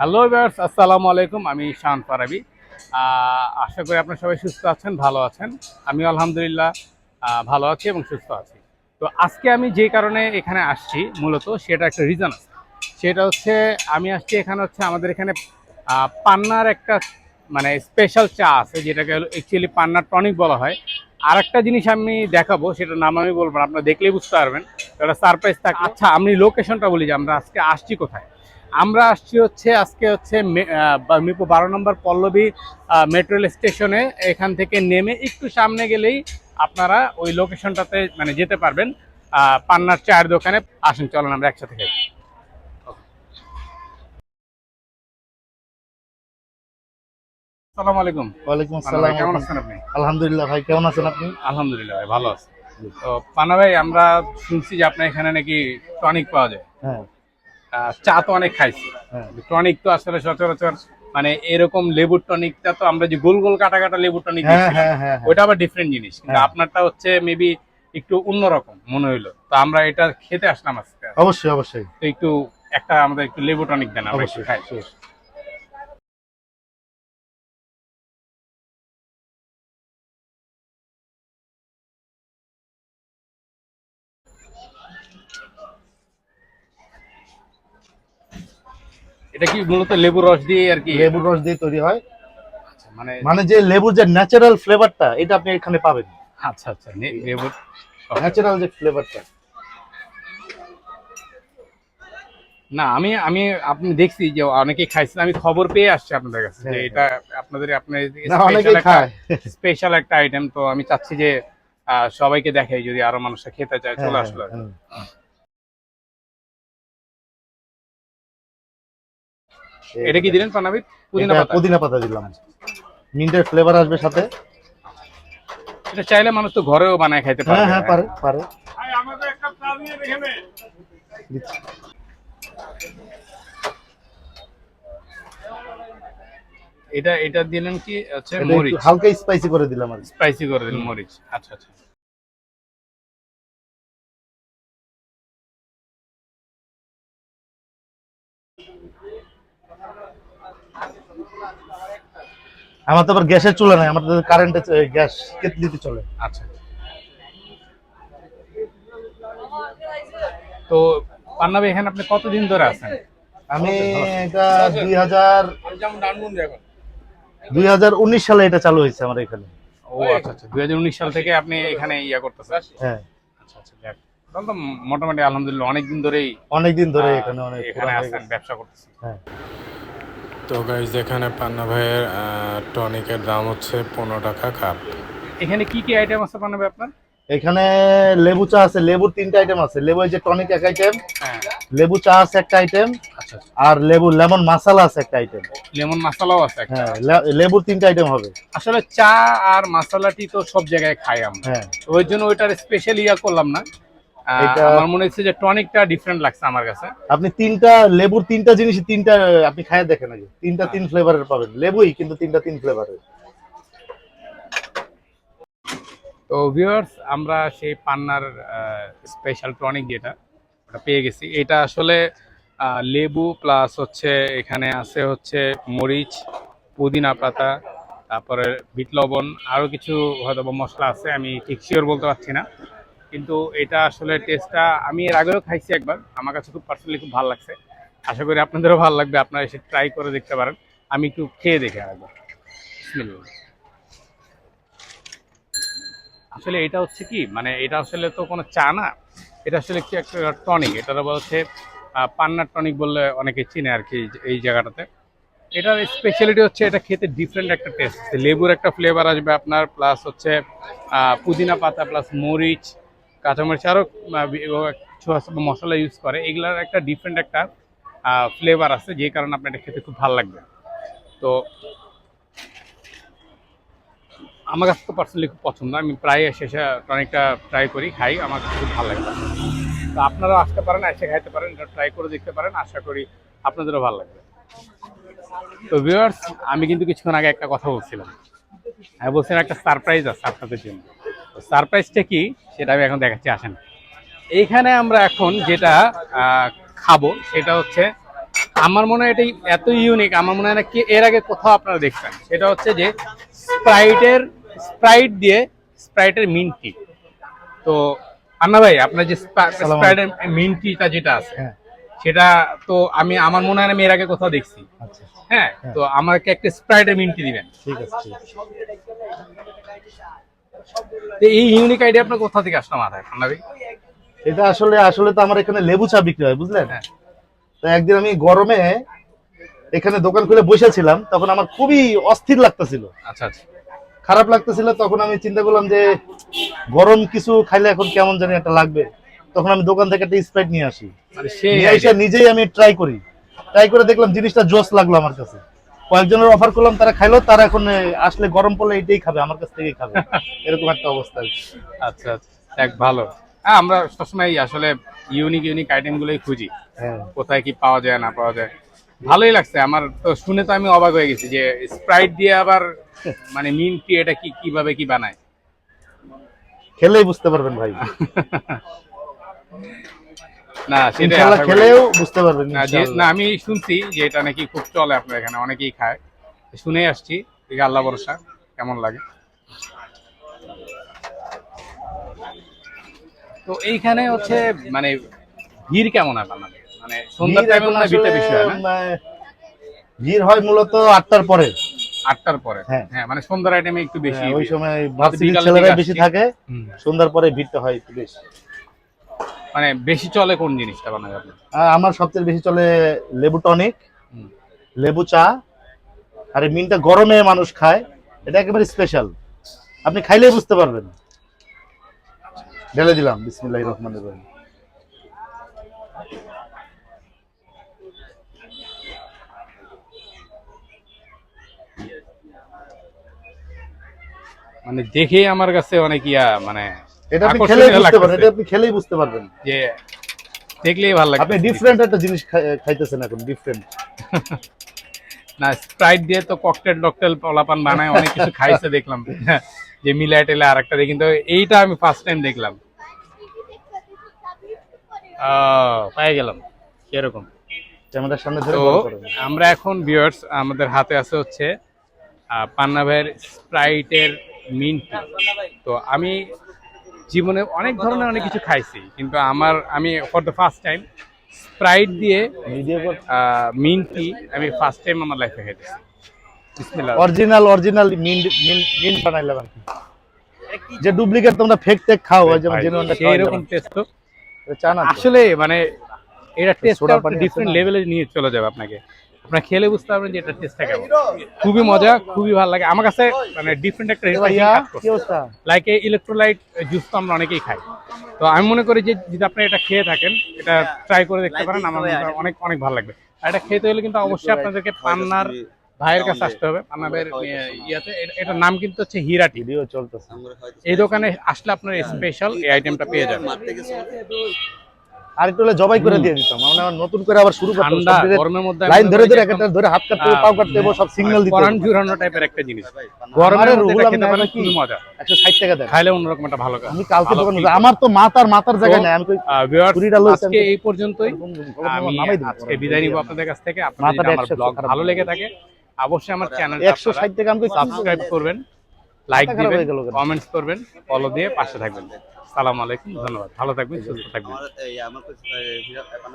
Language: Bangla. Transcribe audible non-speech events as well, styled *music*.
হ্যালো ভিউয়ার্স আসসালামু আলাইকুম আমি শান পারাবি আশা করি আপনারা সবাই সুস্থ আছেন ভালো আছেন। আমি আলহামদুলিল্লাহ ভালো আছি এবং সুস্থ আছি। তো আজকে আমি যে কারণে এখানে আসছি মূলত সেটা একটা রিজন আছে। সেটা হচ্ছে আমি আসছি এখানে হচ্ছে আমাদের এখানে পান্নার একটা মানে স্পেশাল চা আছে যেটাকে অ্যাকচুয়ালি পান্নার টনিক বলা হয়। আর একটা জিনিস আমি দেখাবো সেটার নাম আমি বলব না আপনারা দেখলেই বুঝতে পারবেন। একটা সারপ্রাইজ থাকে আচ্ছা। আমি লোকেশনটা বলি যে আমরা আজকে আসছি কোথায়? আমরা আসছি হচ্ছে আজকে হচ্ছে মিরপুর বারো নম্বর পল্লবী মেট্রো রেল স্টেশনে। এখান থেকে নেমে একটু সামনে গেলেই আপনারা ওই লোকেশনটাতে মানে যেতে পারবেন পান্নার চায়ের দোকানে। আসেন চলেন আমরা একসাথে খাই। আসসালামু আলাইকুম। ওয়ালাইকুম পান্না আসসালাম। কেমন আছেন আপনি? আলহামদুলিল্লাহ ভাই কেমন আছেন আপনি? আলহামদুলিল্লাহ ভাই ভালো আছি। তো পান্না ভাই আমরা শুনছি যে আপনার এখানে নাকি টনিক পাওয়া যায়। হ্যাঁ। চা তো অনেক খাইছি। হ্যাঁ। টনিক তো আসলে সচরাচর মানে এরকম লেবুর টনিকটা তো আমরা যে গোল গোল কাটা কাটা লেবু টনিক হ্যাঁ হ্যাঁ। ওইটা আবার ডিফারেন্ট জিনিস। কিন্তু। আপনারটা হচ্ছে মেবি একটু অন্যরকম মনে হইল। তো আমরা এটা খেতে আসলাম আজকে। অবশ্যই অবশ্যই। তো একটু একটা আমাদের একটু লেবু টনিক দেন আমরা অবশ্যই খাই। এটা কি মূলত লেবু রস দিয়ে আর কি? লেবুর রস দিয়ে তৈরি হয়। আচ্ছা, মানে মানে যে লেবুর যে ন্যাচারাল ফ্লেভারটা এটা আপনি এখানে পাবেন। আচ্ছা আচ্ছা লেবুর ন্যাচারাল যে ফ্লেভারটা না আমি আমি আপনি দেখছি যে অনেকেই খাইছেন আমি খবর পেয়ে আসছি আপনাদের কাছে যে হ্যাঁ, এটা আপনাদের আপনার অনেকেই স্পেশাল একটা আইটেম তো আমি চাচ্ছি যে সবাইকে দেখাই যদি আরও মানুষরা খেতে চায় চলে হ্যাঁ, আসলো এটা কি দিলেন পানাবিদ পুদিনা পাতা? পুদিনা পাতা দিলাম। মিন্টের ফ্লেভার আসবে সাথে। এটা চাইলে মানুষ তো ঘরেও বানায় খাইতে পারে হ্যাঁ হ্যাঁ। পারে পারে। দিচ্ছি। এটা এটা দিলেন কি হচ্ছে একটু মরিচ। হালকা স্পাইসি করে দিলাম আর স্পাইসি করে দিলেন মরিচ। আচ্ছা আচ্ছা। আমার তো আবার গ্যাসের চুলা নাই আমার তো কারেন্টে গ্যাস কেটলিতে চলে। আচ্ছা। তো পান্নাবি এখানে আপনি কতদিন ধরে আছেন? আমি এটা দুই হাজার দুই হাজার উনিশ সালে এটা চালু হয়েছে আমার এখানে। ও আচ্ছা আচ্ছা। দুই হাজার উনিশ সাল থেকে আপনি এখানে ইয়া করতেছেন। হ্যাঁ। আচ্ছা আচ্ছা তো মোটামুটি আলহামদুলিল্লাহ অনেকদিন ধরেই অনেকদিন ধরে এখানে অনেক এখানে আছেন ব্যবসা করতেছেন। হ্যাঁ। তো গাইজ এখানে পান্না ভাইয়ের আহ, টনিকের দাম হচ্ছে পনেরো টাকা কাপ এখানে কি কি আইটেম আছে পান্নাবি আপনার? এখানে লেবু চা আছে লেবুর তিনটা আইটেম আছে। লেবু যে টনিক এক আইটেম হ্যাঁ। লেবু চা আছে একটা আইটেম আচ্ছা আচ্ছা। আর লেবু লেমন মশলা আছে একটা আইটেম লেমন মশলাও আছে একটা। হ্যাঁ লে- লেবুর তিনটা আইটেম হবে। আসলে চা আর মশলাটি তো সব জায়গায় খাই আমরা। হ্যাঁ। ওই জন্য ওইটার স্পেশাল ইয়া করলাম না। আমার মনে হচ্ছে যে টনিকটা ডিফারেন্ট লাগছে আমার কাছে। আপনি তিনটা লেবুর তিনটা জিনিস তিনটা আপনি খায় দেখেন আগে। তিনটা তিন ফ্লেভারের পাবেন। লেবুই কিন্তু তিনটা তিন ফ্লেভারের তো ভিউয়ার্স আমরা সেই পান্নার স্পেশাল টনিক যেটা ওটা পেয়ে গেছি। এটা আসলে লেবু প্লাস হচ্ছে এখানে আছে হচ্ছে মরিচ পুদিনা পাতা তারপরে বিট লবণ আরও কিছু হয়তো মশলা আছে আমি ঠিক শিওর বলতে পারছি না। কিন্তু এটা আসলে টেস্টটা আমি এর আগেও খাইছি একবার। আমার কাছে খুব পার্সোনালি খুব ভালো লাগছে। আশা করি আপনাদেরও ভালো লাগবে। আপনারা এসে ট্রাই করে দেখতে পারেন। আমি একটু খেয়ে দেখে বিসমিল্লাহ। আসলে এটা হচ্ছে কি? মানে এটা আসলে তো কোনো চা না। এটা আসলে কি একটা টনিক এটা বলা হচ্ছে আহ, পান্নার টনিক বললে অনেকে চিনে আর কি এই জায়গাটাতে। এটার স্পেশালিটি হচ্ছে এটা খেতে ডিফারেন্ট একটা টেস্ট লেবুর একটা ফ্লেভার আসবে আপনার প্লাস হচ্ছে পুদিনা পাতা প্লাস মরিচ কাঁচামরিচ আরও মশলা ইউজ করে। এগুলার একটা ডিফারেন্ট একটা ফ্লেভার আছে, যে কারণে আপনার এটা খেতে খুব ভালো লাগবে। তো আমার কাছে তো পার্সোনালি খুব পছন্দ। আমি প্রায় শেষে টনিকটা ট্রাই করি, খাই, আমার কাছে খুব ভালো লাগে। তো আপনারাও আসতে পারেন, এসে খাইতে পারেন, এটা ট্রাই করে দেখতে পারেন, আশা করি আপনাদেরও ভালো লাগবে। তো ভিউয়ার্স আমি কিন্তু কিছুক্ষণ আগে একটা কথা বলছিলাম। আমি বলছিলাম একটা সারপ্রাইজ আছে আপনাদের জন্য। সারপ্রাইজটা কি সেটা আমি এখন দেখাচ্ছি আসেন। এইখানে আমরা এখন যেটা খাব সেটা হচ্ছে আমার মনে হয় এটাই এত ইউনিক আমার মনে হয় না কি এর আগে কোথাও আপনারা দেখছেন। সেটা হচ্ছে যে স্প্রাইটের স্প্রাইট দিয়ে স্প্রাইটের মিন্টি। তো আন্না ভাই আপনার যে স্প্রাইটের মিন্টিটা যেটা আছে হ্যাঁ। সেটা তো আমি আমার মনে হয় না আমি এর আগে কোথাও দেখছি। আচ্ছা হ্যাঁ তো আমাকে একটা স্প্রাইটের মিন্টি দিবেন। ঠিক আছে। এই ইউনিক আইডিয়া আপনার কোথা থেকে আসলো মাথায় ভাই এটা আসলে আসলে তো আমার এখানে লেবু চা বিক্রি হয় বুঝলেন? হ্যাঁ। তো একদিন আমি গরমে এখানে দোকান খুলে বসেছিলাম তখন আমার খুবই অস্থির লাগতেছিল। আচ্ছা আচ্ছা। খারাপ লাগতেছিল তখন আমি চিন্তা করলাম যে গরম কিছু খাইলে এখন কেমন জানি একটা লাগবে। তখন আমি দোকান থেকে একটা স্প্রাইট নিয়ে আসি। মানে নিজেই আমি ট্রাই করি। ট্রাই করে দেখলাম জিনিসটা জোস লাগল আমার কাছে। কয়েকজনের অফার করলাম তারা খাইলো তারা এখন আসলে গরম পড়লে এটাই খাবে আমার কাছ থেকেই খাবে। *laughs* এরকম একটা অবস্থা আচ্ছা আচ্ছা এক ভালো। হ্যাঁ আমরা সবসময় আসলে ইউনিক ইউনিক আইটেম গুলোই খুঁজি। হ্যাঁ। কোথায় কি পাওয়া যায় না পাওয়া যায়। ভালোই লাগছে আমার তো শুনে তো আমি অবাক হয়ে গেছি যে স্প্রাইট দিয়ে আবার *laughs* মানে মিন টি এটা কি কীভাবে কি বানায়? খেলেই বুঝতে পারবেন ভাই। *laughs* না সেটা। খেলেও বুঝতে পারবেন না আমি শুনছি যে এটা নাকি খুব চলে আপনার এখানে অনেকেই খায়। শুনেই আসছি আল্লাহ ভরসা কেমন লাগে? তো এইখানে হচ্ছে মানে ভিড় কেমন হয় বানাবে মানে সন্ধ্যার টাইমে মনে হয় ভিড়টা বেশি হয় না? মানে, ভিড় হয় মূলত আটটার পরে। আটটার পরে? হ্যাঁ। হ্যাঁ মানে সন্ধ্যার আইটেমে একটু বেশি হ্যাঁ, ওই ভিড়। সময় ছেলেরা বেশি থাকে সন্ধ্যার পরে ভিড়টা হয় একটু বেশি। মানে বেশি চলে কোন জিনিসটা বানাবে আপনি? আমার সবচেয়ে বেশি চলে লেবু টনিক লেবু চা আর মিনটা গরমে মানুষ খায় এটা একেবারে স্পেশাল আপনি খাইলেই বুঝতে পারবেন। ঢেলে দিলাম বিসমিল্লাহির রহমানির রহিম। মানে দেখে আমার কাছে অনেক ইয়া মানে এটা আপনি খেলেই বুঝতে পারবেন এটা আপনি খেলেই বুঝতে পারবেন। যে দেখলেই ভালো লাগে আপনি ডিফারেন্ট একটা জিনিস খাইতেছেন এখন ডিফারেন্ট না স্প্রাইট দিয়ে তো ককটেল টকটেল পলাপান বানায় অনেক কিছু খাইছে দেখলাম। *laughs* যে মিলায় টেলে আর একটা কিন্তু এইটা আমি ফার্স্ট টাইম দেখলাম। পেয়ে গেলাম এরকম। ক্যামেরার সামনে ধরে। আমরা এখন ভিউয়ার্স আমাদের হাতে আছে হচ্ছে পান্না ভাইয়ের স্প্রাইটের মিন্ট তো আমি জীবনে অনেক ধরনের অনেক কিছু খাইছি কিন্তু আমার আমি for the first time Sprite দিয়ে মিন্ট আমি ফার্স্ট টাইম আমার লাইফে খেতেছি original original mint mint mint বানাইলাম আর কি। যে ডুপ্লিকেট তোমরা ফেক টেক খাও ওই যেমন জেনুইনটা সেই রকম টেস্ট তো। চা না আসলে মানে এটা টেস্ট ডিফারেন্ট? লেভেলে নিয়ে চলে যাবে আপনাকে। আপনার খেলে বুঝতে পারবেন যে এটা টেস্টটা কেমন। খুবই মজা খুবই ভালো লাগে। আমার কাছে মানে ডিফারেন্ট একটা এ লাইক এই ইলেকট্রোলাইট জুস তো আমরা অনেকেই খাই। তো আমি মনে করি যে যদি আপনি এটা খেয়ে থাকেন এটা ট্রাই করে দেখতে পারেন আমার মনে হয় অনেক অনেক ভালো লাগবে। আর এটা খেতে হলে কিন্তু অবশ্যই আপনাদেরকে পান্নার ভাইয়ের কাছে আসতে হবে। পান্না ভাইয়ের ইয়ে- ইয়াতে। এটা- এটার নাম কিন্তু হচ্ছে হীরাটি। ভিডিও চলতেছে। এই দোকানে আসলে আপনার স্পেশাল এই আইটেমটা পেয়ে যাবেন। আর একটু হলে জবাই করে দিয়ে দিতাম। মানে আমার নতুন করে আবার শুরু করতে ঠান্ডা গরমের মধ্যে লাইন ধরে ধরে একটা ধরে হাত কাটতে পাও কাটতে সব সিগন্যাল দিতে পরাণ হবে। টাইপের একটা জিনিস। গরমের রুহুল পারেন আমাকে কি- মজা। 160 টাকা দেন। খাইলে অন্যরকম একটা ভালো কাজ আমি কালকে দোকানে। আমার তো মাথার মাথার জায়গায় নাই আমি কুড়িটা আজকে এই পর্যন্তই। আমি নামাই দিবো আজকে বিদায় নিব আপনাদের কাছ থেকে। আপনাদের আমার ব্লগ ভালো লেগে থাকে অবশ্যই আমার চ্যানেল 160 টাকা আমি সাবস্ক্রাইব করবেন। লাইক দিবেন? কমেন্টস করবেন ফলো দিয়ে পাশে থাকবেন। সালাম আলাইকুম ধন্যবাদ। ভালো থাকবেন সুস্থ থাকবেন।